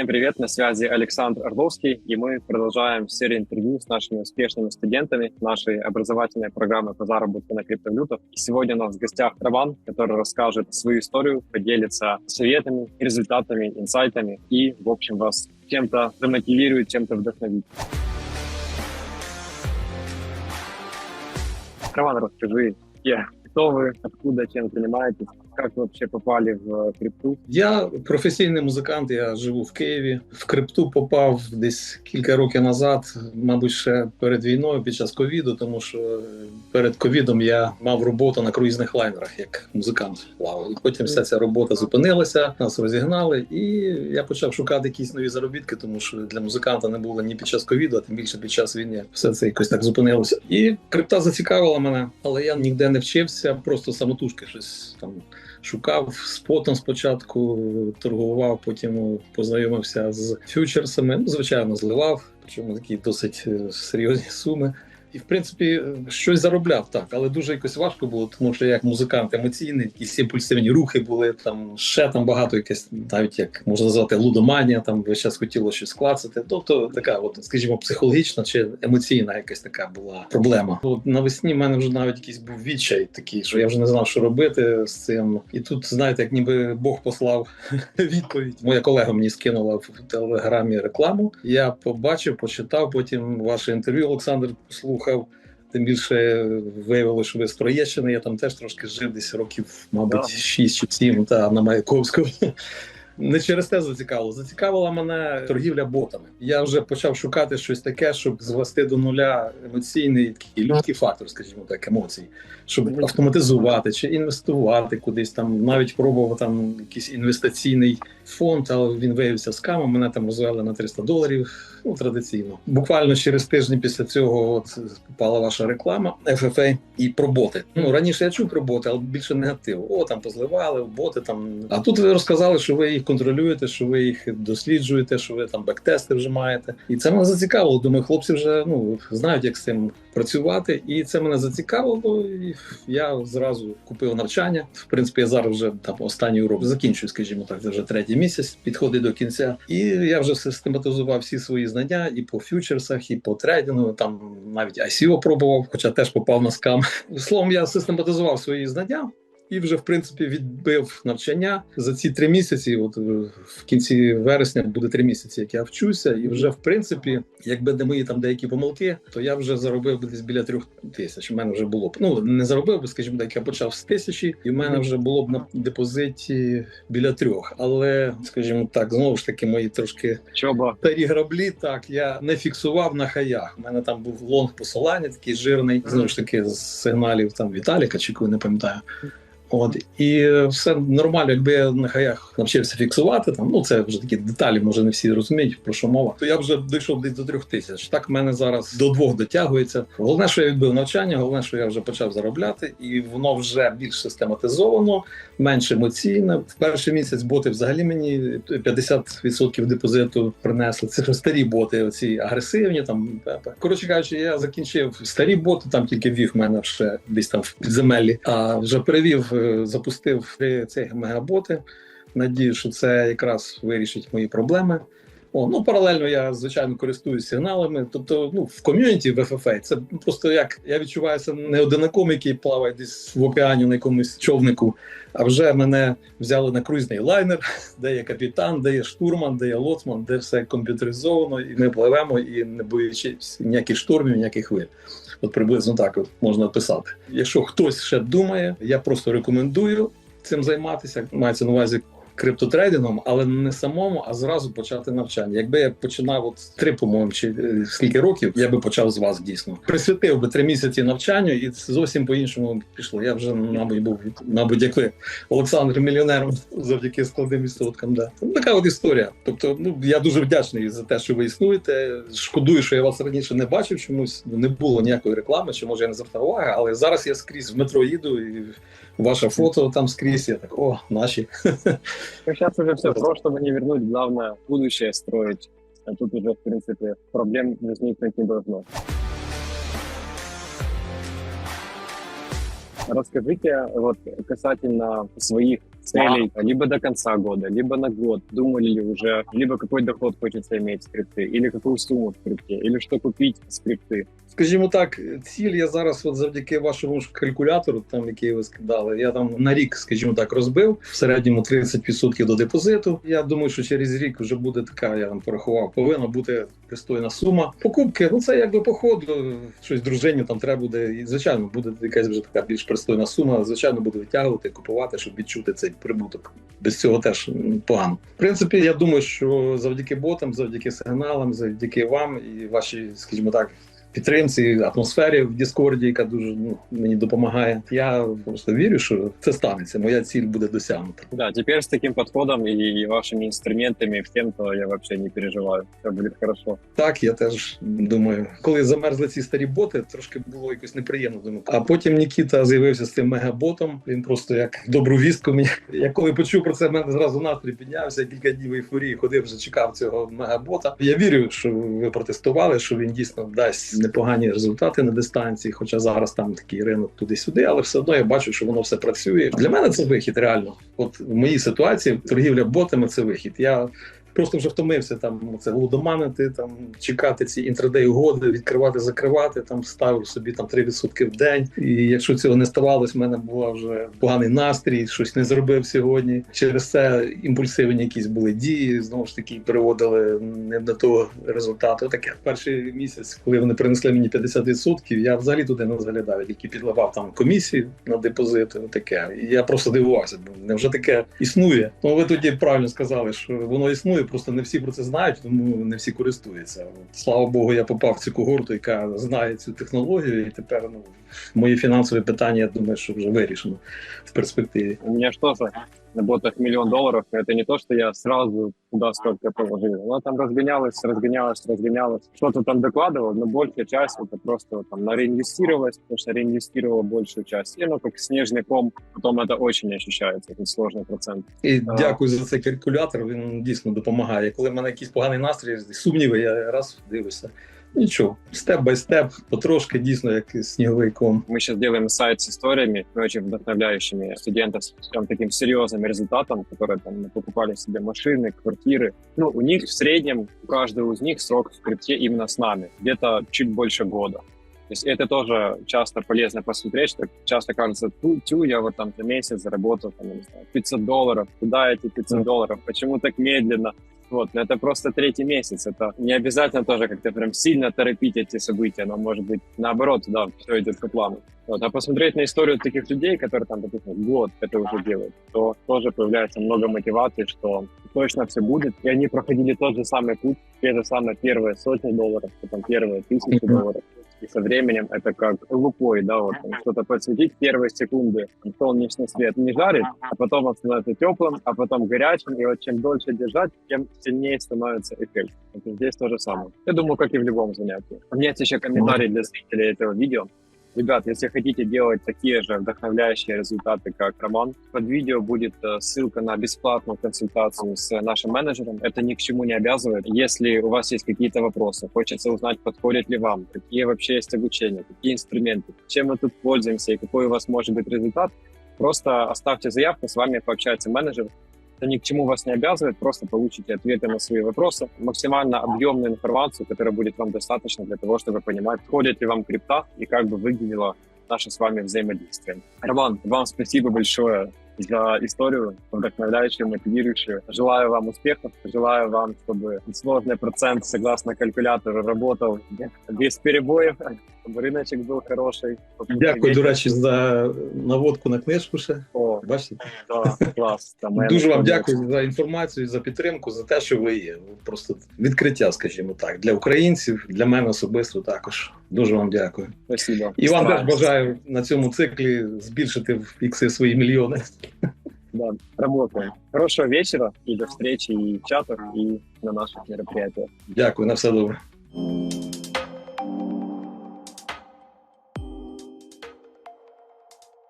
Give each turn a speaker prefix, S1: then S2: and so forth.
S1: Всем привет, на связи Александр Орловский, и мы продолжаем серию интервью с нашими успешными студентами нашей образовательной программы по заработку на криптовалютах. И сегодня у нас в гостях Роман, который расскажет свою историю, поделится советами, результатами, инсайтами и, в общем, вас чем-то замотивирует, чем-то вдохновит. Роман, расскажи, кто вы, откуда, чем занимаетесь, как вообще попали в крипту?
S2: Я професійний музикант, я живу в Києві. В крипту попав десь кілька років назад, мабуть, ще перед війною, під час ковіду, тому що перед ковідом я мав роботу на круїзних лайнерах як музикант. І потім вся ця робота зупинилася, нас розігнали, і я почав шукати якісь нові заробітки, тому що для музиканта не було ні під час ковіду, а тим більше під час війни. Все це якось так зупинилося. І крипта зацікавила мене, але я ніде не вчився, просто самотужки щось там шукав спотом спочатку, торгував, потім познайомився з фьючерсами. Ну, звичайно, зливав, причому такі досить е, серйозні суми. І, в принципі, щось заробляв так, але дуже якось важко було, тому що я як музикант емоційний, якісь імпульсивні рухи були там ще там багато якесь, навіть як можна назвати лудоманія, там весь час хотіло щось клацати. Тобто така, от, скажімо, психологічна чи емоційна якась така була проблема. От навесні в мене вже навіть якийсь був відчай такий, що я вже не знав, що робити з цим. І тут, знаєте, як ніби Бог послав відповідь. Моя колега мені скинула в телеграмі рекламу. Я побачив, почитав потім ваше інтерв'ю. Олександр послухав. Тим більше виявилося, що ви з Троєщини. Я там теж трошки жив десь років, мабуть,
S1: Да.
S2: 6 чи 7, та на Маяковську. Не через те зацікавило. Зацікавила мене торгівля ботами. Я вже почав шукати щось таке, щоб звести до нуля емоційний такий людський фактор, скажімо так, емоцій, щоб автоматизувати чи інвестувати кудись там. Навіть пробував там якийсь інвестиційний фонд, але він виявився скамом. Мене там розвели на 300 доларів. Ну традиційно. Буквально через тиждень після цього от попала ваша реклама FFA і про боти. Ну раніше я чув про боти, але більше негативу. О, там позливали, боти там. А тут ви розказали, що ви їх контролюєте, що ви їх досліджуєте, що ви там бектести вже маєте. І це мене зацікавило. Думаю, хлопці вже ну знають, як з цим працювати. І це мене зацікавило. І я зразу купив навчання. В принципі, я зараз вже там останній урок закінчую, скажімо так, це вже третій місяць, підходить до кінця. І я вже систематизував всі свої знання і по фьючерсах, і по трейдингу. Там навіть ICO пробував, хоча теж попав на скам. Словом, я систематизував свої знання. І вже в принципі відбив навчання за ці три місяці. От е, в кінці вересня буде три місяці, як я вчуся, і вже в принципі, якби не мої там деякі помилки, то я вже заробив би десь біля трьох тисяч. У мене вже було б ну не заробив би, скажімо так, я почав з тисячі, і в мене вже було б на депозиті біля трьох. Але скажімо так, знову ж таки, мої трошки
S1: Чоба.
S2: старі граблі. Так я не фіксував на хаях. У мене там був лонг посилання, такий жирний, знову ж таки, з сигналів там Віталіка, чи кого не пам'ятаю. От і все нормально, якби я на хаях навчився фіксувати там. Ну це вже такі деталі, може не всі розуміють про що мова. То я вже дійшов десь до трьох тисяч. Так в мене зараз до двох дотягується. Головне, що я відбив навчання, головне, що я вже почав заробляти, і воно вже більш систематизовано, менш емоційне. В перший місяць боти взагалі мені 50% депозиту принесли. Це старі боти, оці агресивні. Там коротше кажучи, я закінчив старі боти, там тільки вів мене ще десь там в підземеллі, а вже перевів, запустив три мегаботи. Надію, що це якраз вирішить мої проблеми. О, ну паралельно я звичайно користуюсь сигналами. Тобто, ну в ком'юніті в FFA це просто як я відчуваюся не одинаком, який плаває десь в океані на якомусь човнику. А вже мене взяли на круїзний лайнер, де є капітан, де є штурман, де є лоцман, де все комп'ютеризовано, і ми пливемо і не боючись ніяких штурмів, ніяких хвиль. От приблизно так от можна описати. Якщо хтось ще думає, я просто рекомендую цим займатися. Мається на увазі криптотрейдингом, але не самому, а зразу почати навчання. Якби я починав от три, по-моєму, чи е, скільки років, я би почав з вас дійсно. Присвятив би три місяці навчанню, і це зовсім по-іншому пішло. Я вже, мабуть, був, мабуть, як ви, Олександр мільйонером завдяки складним відсоткам. Да. Ну, така от історія. Тобто, ну я дуже вдячний за те, що ви існуєте. Шкодую, що я вас раніше не бачив, чомусь не було ніякої реклами, чи може я не звертав уваги, але зараз я скрізь в метро їду і ваше фото там скрізь. Я так, о, наші.
S1: Сейчас уже все, прошлого не вернуть, главное будущее строить. А тут уже, в принципе, проблем возникнуть не должно. Расскажите вот касательно своих целей либо до конца года, либо на год? Думали ли уже, либо какой доход хочется иметь в крипте, или какую сумму в крипте, или что купить с крипты?
S2: Скажімо так, ціль я зараз, от завдяки вашому ж калькулятору, там який ви скидали, я там на рік, скажімо так, розбив в середньому 30% до депозиту. Я думаю, що через рік вже буде така, я там порахував, повинна бути пристойна сума. Покупки, ну це якби по ходу, щось дружині там треба буде. І звичайно, буде якась вже така більш пристойна сума. Звичайно, буде витягувати, купувати, щоб відчути цей прибуток. Без цього теж погано. В принципі, я думаю, що завдяки ботам, завдяки сигналам, завдяки вам і вашій, скажімо так. Підтримці, атмосфері в Діскорді, яка дуже ну, мені допомагає. Я просто вірю, що це станеться. Моя ціль буде досягнута.
S1: Да, теперь с таким подходом и вашими инструментами всем, то я вообще не переживаю. Все будет хорошо.
S2: Так, я теж думаю, коли замерзли ці старі боти, трошки було якось неприємно. Думаю. А потім Нікіта з'явився з цим мегаботом. Він просто як добру вістку мені. Я коли почув про це, в мене зразу настрій піднявся. Кілька днів ейфорії ходив, вже чекав цього мегабота. Я вірю, що ви протестували, що він дійсно дасть непогані результати на дистанції. Хоча зараз там такий ринок туди-сюди, але все одно я бачу, що воно все працює. Для мене це вихід реально. От в моїй ситуації торгівля ботами це вихід. Я Просто вже втомився там це лудоманити, там чекати ці інтрадей угоди, відкривати, закривати. Там ставив собі там 3% в день. І якщо цього не ставалось, в мене був вже поганий настрій, щось не зробив сьогодні. Через це імпульсивні якісь були дії. Знову ж таки переводили не до того результату. Таке перший місяць, коли вони принесли мені 50%, я взагалі туди не заглядав, тільки підливав там комісії на депозити. Таке. Я просто дивувався, бо невже таке існує? Ну ви тоді правильно сказали, що воно існує просто не всі про це знають, тому не всі користуються. Слава Богу, я попав в цю когорту, яка знає цю технологію, і тепер ну мої фінансові питання, я думаю, що вже вирішено в перспективі.
S1: У мене ж же на ботах миллион долларов, это не то, что я сразу туда сколько положил. Оно там разгонялось, разгонялось, разгонялось. Что-то там докладывал, но большая часть это просто там на реинвестировалось, потому что реинвестировал большую часть. И ну, как снежный ком, потом это очень ощущается, этот сложный процент.
S2: І
S1: Ага.
S2: дякую за цей калькулятор. Він дійсно допомагає. Коли в мене якийсь поганий настрій, сумніви, я раз дивлюся. Нічого, степ бай степ, потрошки дійсно як сніговий ком.
S1: Мы сейчас делаем сайт с историями, очень вдохновляющими студентов с прям таким серьезным результатом, которые там покупали себе машины, квартиры. Ну, у них в среднем, у каждого из них срок в крипте именно с нами, где-то чуть больше года. То есть это тоже часто полезно посмотреть, что часто кажется, тю, тю я вот там за месяц заработал там, я не знаю, 500 долларов, куда эти 500
S2: Мгм.
S1: долларов, почему так медленно? Вот, но это просто третий месяц, это не обязательно тоже как-то прям сильно торопить эти события, но может быть наоборот, да, все идет по плану. Вот, а посмотреть на историю таких людей, которые там, допустим, год это уже делают, то тоже появляется много мотивации, что точно все будет. И они проходили тот же самый путь, те же самые первые сотни долларов, потом первые тысячи долларов. И со временем это как лупой, да, вот там что-то подсветить первые секунды, солнечный свет не жарит, а потом он становится теплым, а потом горячим, и вот чем дольше держать, тем сильнее становится эффект. Это здесь то же самое. Я думаю, как и в любом занятии. У меня есть еще комментарий для зрителей этого видео. Ребят, если хотите делать такие же вдохновляющие результаты, как Роман, под видео будет э, ссылка на бесплатную консультацию с нашим менеджером. Это ни к чему не обязывает. Если у вас есть какие-то вопросы, хочется узнать, подходит ли вам, какие вообще есть обучения, какие инструменты, чем мы тут пользуемся и какой у вас может быть результат, просто оставьте заявку, с вами пообщается менеджер. Это ни к чему вас не обязывает, просто получите ответы на свои вопросы, максимально объемную информацию, которая будет вам достаточно для того, чтобы понимать, подходит ли вам крипта и как бы выглядело наше с вами взаимодействие. Роман, вам спасибо большое за историю, вдохновляющую, мотивирующую. Желаю вам успехов, желаю вам, чтобы сложный процент, согласно калькулятору, работал без перебоев, чтобы рыночек был хороший. чтобы
S2: Дякую, до речі, за наводку на книжку. Ще
S1: О,
S2: бачите,
S1: да, класс. Там моя
S2: дуже вам
S1: находка.
S2: дякую за інформацію, за підтримку, за те, що ви є. Ви Просто відкриття, скажімо так, для українців, для мене особисто також. Дуже вам дякую.
S1: Спасибо.
S2: І вам теж бажаю на цьому циклі збільшити в ікси свої мільйони.
S1: Да, работаем. Хорошего вечера и до встречи и в чатах, и на наших мероприятиях.
S2: Дякую, на все добре.